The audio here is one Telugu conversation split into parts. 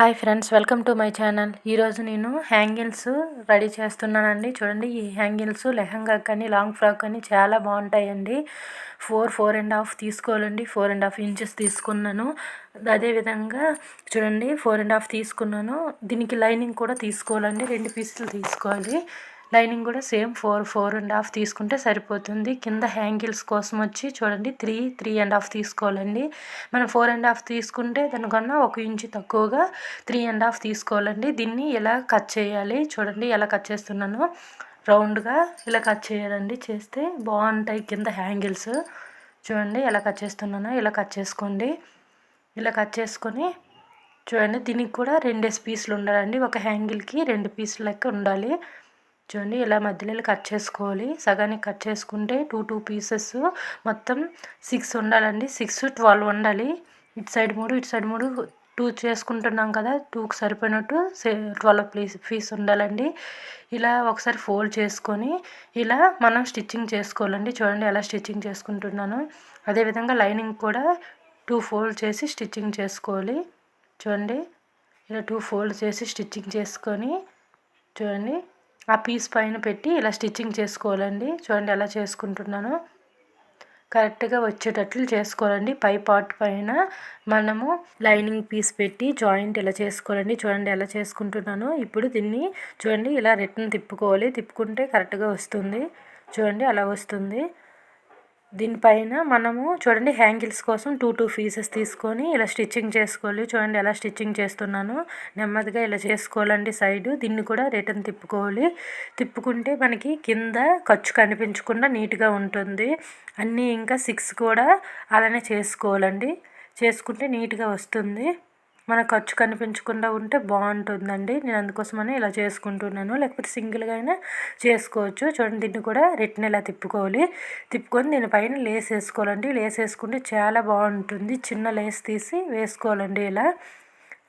Hi friends welcome to my channel. ఈరోజు నేను హ్యాంగిల్స్ రెడీ చేస్తున్నానండి. చూడండి ఈ హ్యాంగిల్స్ లెహంగా కానీ లాంగ్ ఫ్రాక్ కానీ చాలా బాగుంటాయండి. ఫోర్ ఫోర్ అండ్ హాఫ్ తీసుకోవాలండి. ఫోర్ అండ్ హాఫ్ ఇంచెస్ తీసుకున్నాను. అదేవిధంగా చూడండి ఫోర్ అండ్ హాఫ్ తీసుకున్నాను. దీనికి లైనింగ్ కూడా తీసుకోవాలండి. రెండు పీసులు తీసుకోవాలి. లైనింగ్ కూడా same four four and half తీసుకుంటే సరిపోతుంది. కింద హ్యాంగిల్స్ కోసం వచ్చి చూడండి త్రీ త్రీ అండ్ హాఫ్ తీసుకోవాలండి. మనం ఫోర్ అండ్ హాఫ్ తీసుకుంటే దానికన్నా ఒక ఇంచు తక్కువగా త్రీ అండ్ హాఫ్ తీసుకోవాలండి. దీన్ని ఎలా కట్ చేయాలి చూడండి ఎలా కట్ చేస్తున్నాను. రౌండ్గా ఇలా కట్ చేయాలండి చేస్తే బాగుంటాయి కింద హ్యాంగిల్స్. చూడండి ఎలా కట్ చేస్తున్నానో ఇలా కట్ చేసుకోండి. ఇలా కట్ చేసుకొని చూడండి దీనికి కూడా రెండేసి పీసులు ఉండాలండి. ఒక హ్యాంగిల్కి రెండు పీసులు లెక్క ఉండాలి. చూడండి ఇలా మధ్యలో కట్ చేసుకోవాలి. సగానికి కట్ చేసుకుంటే టూ టూ పీసెస్ మొత్తం సిక్స్ ఉండాలండి. సిక్స్ ట్వెల్వ్ ఉండాలి. ఇటు సైడ్ మూడు ఇటు సైడ్ మూడు. టూ చేసుకుంటున్నాం కదా టూకి సరిపోయినట్టు ట్వెల్వ్ పీస్ పీస్ ఉండాలండి. ఇలా ఒకసారి ఫోల్డ్ చేసుకొని ఇలా మనం స్టిచ్చింగ్ చేసుకోవాలండి. చూడండి ఎలా స్టిచ్చింగ్ చేసుకుంటున్నాను. అదేవిధంగా లైనింగ్ కూడా టూ ఫోల్డ్ చేసి స్టిచ్చింగ్ చేసుకోవాలి. చూడండి. ఇలా టూ ఫోల్డ్ చేసి స్టిచ్చింగ్ చేసుకొని చూడండి. ఆ పీస్ పైన పెట్టి ఇలా స్టిచ్చింగ్ చేసుకోవాలండి. చూడండి ఎలా చేసుకుంటున్నాను. కరెక్ట్గా వచ్చేటట్లు చేసుకోవాలండి. పై పార్ట్ పైన మనము లైనింగ్ పీస్ పెట్టి జాయింట్ ఇలా చేసుకోవాలండి. చూడండి ఎలా చేసుకుంటున్నాను. ఇప్పుడు దీన్ని చూడండి ఇలా రిటర్న్ తిప్పుకోవాలి. తిప్పుకుంటే కరెక్ట్గా వస్తుంది. చూడండి అలా వస్తుంది. దీనిపైన మనము చూడండి హ్యాంగిల్స్ కోసం టూ టూ పీసెస్ తీసుకొని ఇలా స్టిచ్చింగ్ చేసుకోవాలి. చూడండి ఎలా స్టిచ్చింగ్ చేస్తున్నాను. నెమ్మదిగా ఇలా చేసుకోవాలండి సైడ్. దీన్ని కూడా రిటర్న్ తిప్పుకోవాలి. తిప్పుకుంటే మనకి కింద ఖర్చు కనిపించకుండా నీట్గా ఉంటుంది. అన్నీ ఇంకా సిక్స్ కూడా అలానే చేసుకోవాలండి. చేసుకుంటే నీట్గా వస్తుంది. మన ఖర్చు కనిపించకుండా ఉంటే బాగుంటుందండి. నేను అందుకోసమని ఇలా చేసుకుంటున్నాను. లేకపోతే సింగిల్గా అయినా చేసుకోవచ్చు. చూడండి దీన్ని కూడా రిటర్న్ ఇలా తిప్పుకోవాలి? తిప్పుకొని దీనిపైన లేస్ వేసుకోవాలండి. లేస్ వేసుకుంటే చాలా బాగుంటుంది. చిన్న లేస్ తీసి వేసుకోవాలండి ఇలా.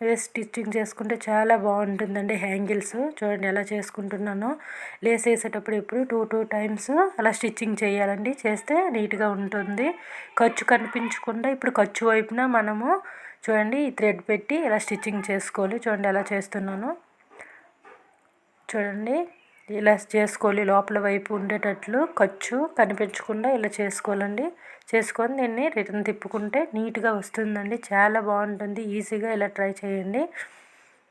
వేసి స్టిచ్చింగ్ చేసుకుంటే చాలా బాగుంటుందండి హ్యాంగిల్స్. చూడండి ఎలా చేసుకుంటున్నానో. లేస్ వేసేటప్పుడు ఎప్పుడు టూ టూ టైమ్స్ అలా స్టిచ్చింగ్ చేయాలండి. చేస్తే నీట్గా ఉంటుంది. ఖర్చు కనిపించకుండా ఇప్పుడు ఖర్చు వైపున మనము చూడండి ఈ థ్రెడ్ పెట్టి ఇలా స్టిచ్చింగ్ చేసుకోవాలి చూడండి ఎలా చేస్తున్నాను. చూడండి ఇలా చేసుకోవాలి లోపల వైపు ఉండేటట్లు ఖర్చు కనిపించకుండా ఇలా చేసుకోవాలండి. చేసుకొని దీన్ని రిటర్న్ తిప్పుకుంటే నీట్గా వస్తుందండి. చాలా బాగుంటుంది ఈజీగా ఇలా ట్రై చేయండి.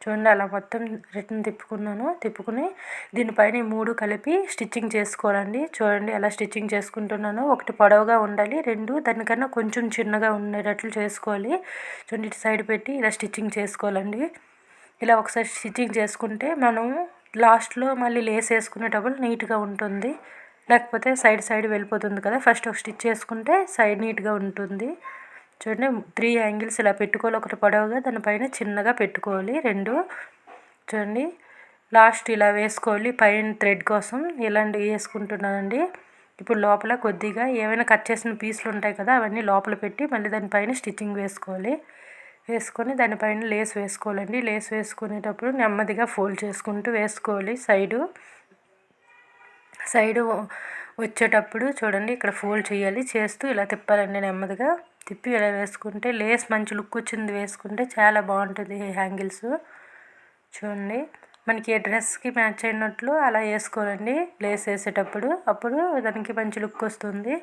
చూడండి అలా మొత్తం రిటర్న్ తిప్పుకున్నాను. తిప్పుకుని దీనిపైన మూడు కలిపి స్టిచ్చింగ్ చేసుకోవాలండి. చూడండి ఎలా స్టిచ్చింగ్ చేసుకుంటున్నాను. ఒకటి పొడవుగా ఉండాలి రెండు దానికన్నా కొంచెం చిన్నగా ఉండేటట్లు చేసుకోవాలి. చూడండి ఇటు సైడ్ పెట్టి ఇలా స్టిచ్చింగ్ చేసుకోవాలండి. ఇలా ఒకసారి స్టిచ్చింగ్ చేసుకుంటే మనం లాస్ట్లో మళ్ళీ లేస్ వేసుకునేటప్పుడు నీట్గా ఉంటుంది. లేకపోతే సైడ్ సైడ్ వెళ్ళిపోతుంది కదా. ఫస్ట్ ఒక స్టిచ్ చేసుకుంటే సైడ్ నీట్గా ఉంటుంది. చూడండి త్రీ యాంగిల్స్ ఇలా పెట్టుకోవాలి. ఒకటి పొడవుగా దానిపైన చిన్నగా పెట్టుకోవాలి. రెండు చూడండి లాస్ట్ ఇలా వేసుకోవాలి. పైన థ్రెడ్ కోసం ఇలాంటివి వేసుకుంటున్నానండి. ఇప్పుడు లోపల కొద్దిగా ఏమైనా కట్ చేసిన పీసులు ఉంటాయి కదా అవన్నీ లోపల పెట్టి మళ్ళీ దానిపైన స్టిచ్చింగ్ వేసుకోవాలి. వేసుకొని దానిపైన లేస్ వేసుకోవాలండి. లేస్ వేసుకునేటప్పుడు నెమ్మదిగా ఫోల్డ్ చేసుకుంటూ వేసుకోవాలి. సైడు సైడు వచ్చేటప్పుడు చూడండి ఇక్కడ ఫోల్డ్ చేయాలి. చేస్తూ ఇలా తిప్పాలండి నెమ్మదిగా. తిప్పి ఇలా వేసుకుంటే లేస్ మంచి లుక్ వచ్చింది వేసుకుంటే చాలా బాగుంటుంది హ్యాంగిల్స్. చూడండి. మనకి ఏ డ్రెస్కి మ్యాచ్ అయినట్లు అలా వేసుకోవాలండి. లేస్ వేసేటప్పుడు. అప్పుడు దానికి మంచి లుక్ వస్తుంది.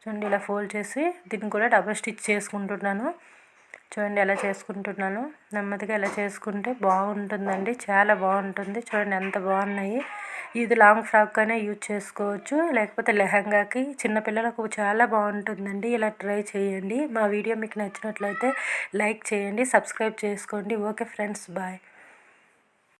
చూడండి ఇలా ఫోల్డ్ చేసి దీన్ని కూడా డబల్ స్టిచ్ చేసుకుంటున్నాను. చూడండి ఎలా చేసుకుంటున్నాను. నెమ్మదిగా ఎలా చేసుకుంటే బాగుంటుందండి. చాలా బాగుంటుంది. చూడండి ఎంత బాగున్నాయి. ఇది లాంగ్ ఫ్రాక్ అయినా యూజ్ చేసుకోవచ్చు. లేకపోతే లెహంగాకి చిన్నపిల్లలకు చాలా బాగుంటుందండి. ఇలా ట్రై చేయండి. మా వీడియో మీకు నచ్చినట్లయితే లైక్ చేయండి సబ్స్క్రైబ్ చేసుకోండి. Okay friends bye.